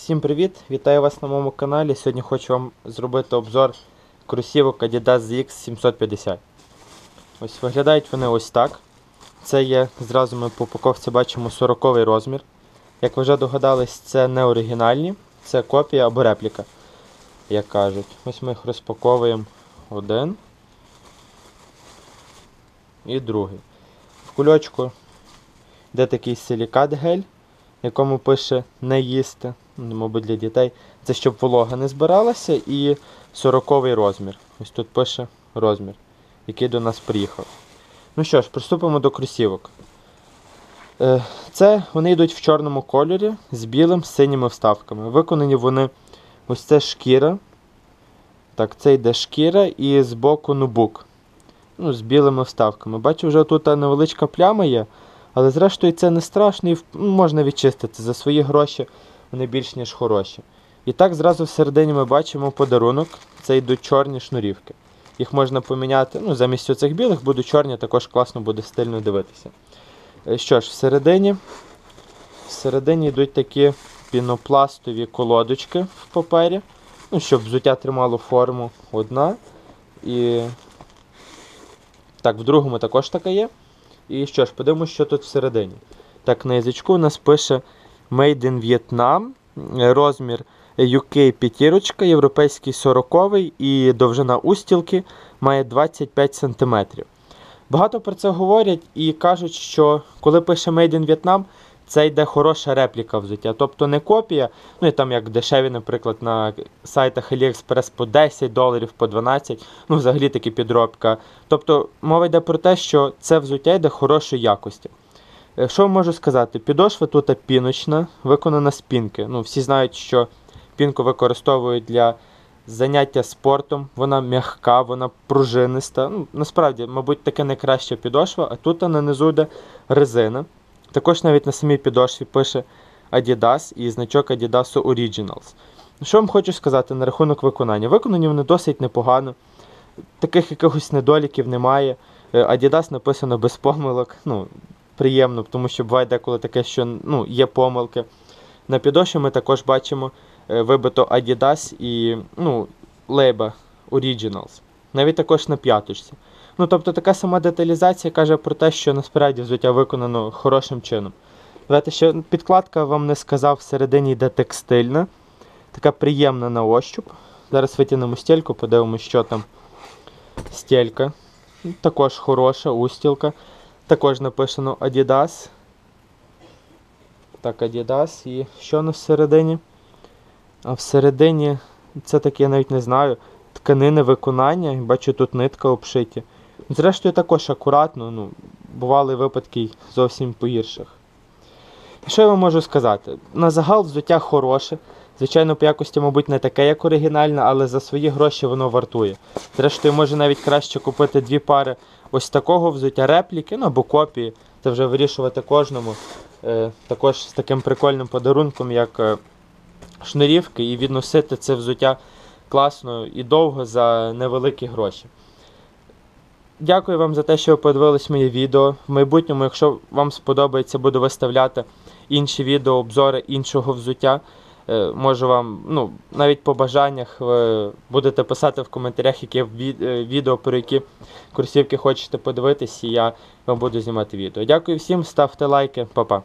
Всім привіт! Вітаю вас на моєму каналі. Сьогодні хочу вам зробити обзор кросівок Adidas ZX 750. Ось виглядають вони ось так. Це є, зразу ми по упаковці бачимо 40 розмір. Як ви вже догадались, це не оригінальні, це копія або репліка, як кажуть. Ось ми їх розпаковуємо один і другий. В кульочку йде такий силікат гель якому пише не їсти, мабуть, для дітей. Це щоб волога не збиралася і 40 розмір. Ось тут пише розмір, який до нас приїхав. Ну що ж, приступимо до кросівок. Е, Це вони йдуть в чорному кольорі з білим синіми вставками. Виконані вони ось це шкіра. Так, це йде шкіра і збоку нубук. Ну, з білими вставками. Бачу, вже тут невеличка пляма є. Але зрештою це не страшно і ну, можна відчистити за свої гроші, вони більш ніж хороші. І так зразу всередині ми бачимо подарунок. Це йдуть чорні шнурівки. Їх можна поміняти. Ну, замість оцих білих будуть чорні, також класно буде стильно дивитися. Е, Що ж, всередині, всередині йдуть такі пінопластові колодочки в папері. Ну, щоб взуття тримало форму одна. І так, в другому також така є. І що ж, подивимося, що тут всередині. Так, на язичку у нас пише Made in Vietnam, розмір UK 5, європейський 40 і довжина устілки має 25 см. Багато про це говорять і кажуть, що коли пише Made in Vietnam, це йде хороша репліка взуття. Тобто не копія, ну і там як дешеві, наприклад, на сайтах AliExpress по 10 доларів, по 12, ну взагалі таки підробка. Тобто мова йде про те, що це взуття йде хорошої якості. Що можу сказати? Підошва тут піночна, виконана з пінки. Ну, всі знають, що пінку використовують для заняття спортом. Вона м'яка, вона пружиниста. Ну, насправді, мабуть, таке найкраща підошва, а тут на низу йде резина. Також навіть на самій підошві пише Adidas і значок Adidas Originals. Що вам хочу сказати на рахунок виконання? Виконані вони досить непогано. Таких якихось недоліків немає. Е, Adidas написано без помилок. Ну, приємно, тому що буває деколи таке, що ну, є помилки. На підошві ми також бачимо е, вибито Adidas і ну, лейба Originals. Навіть також на п'яточці. Ну, тобто така сама деталізація каже про те, що насправді взуття виконано хорошим чином. Давайте ще підкладка вам не сказав, всередині йде текстильна, така приємна на ощуп. Зараз витягнемо стільку, подивимося, що там стілька. Також хороша устілка. Також написано Adidas. Так, Adidas. І що у нас всередині? А всередині, це таке я навіть не знаю. Тканини виконання. Бачу, тут нитка обшиті. Зрештою, також акуратно, ну, бували випадки зовсім погірших. Що я вам можу сказати? На загал взуття хороше. Звичайно, по якості, мабуть, не таке, як оригінальне, але за свої гроші воно вартує. Зрештою, може навіть краще купити дві пари ось такого взуття репліки, ну або копії. Це вже вирішувати кожному. Е, також з таким прикольним подарунком, як е, шнурівки, і відносити це взуття класно і довго за невеликі гроші. Дякую вам за те, що ви подивились моє відео. В майбутньому, якщо вам сподобається, буду виставляти інші відео, обзори іншого взуття. Е, Можу вам, ну, навіть по бажаннях ви будете писати в коментарях, яке е, відео, про які курсівки хочете подивитись, і я вам буду знімати відео. Дякую всім, ставте лайки, па-па.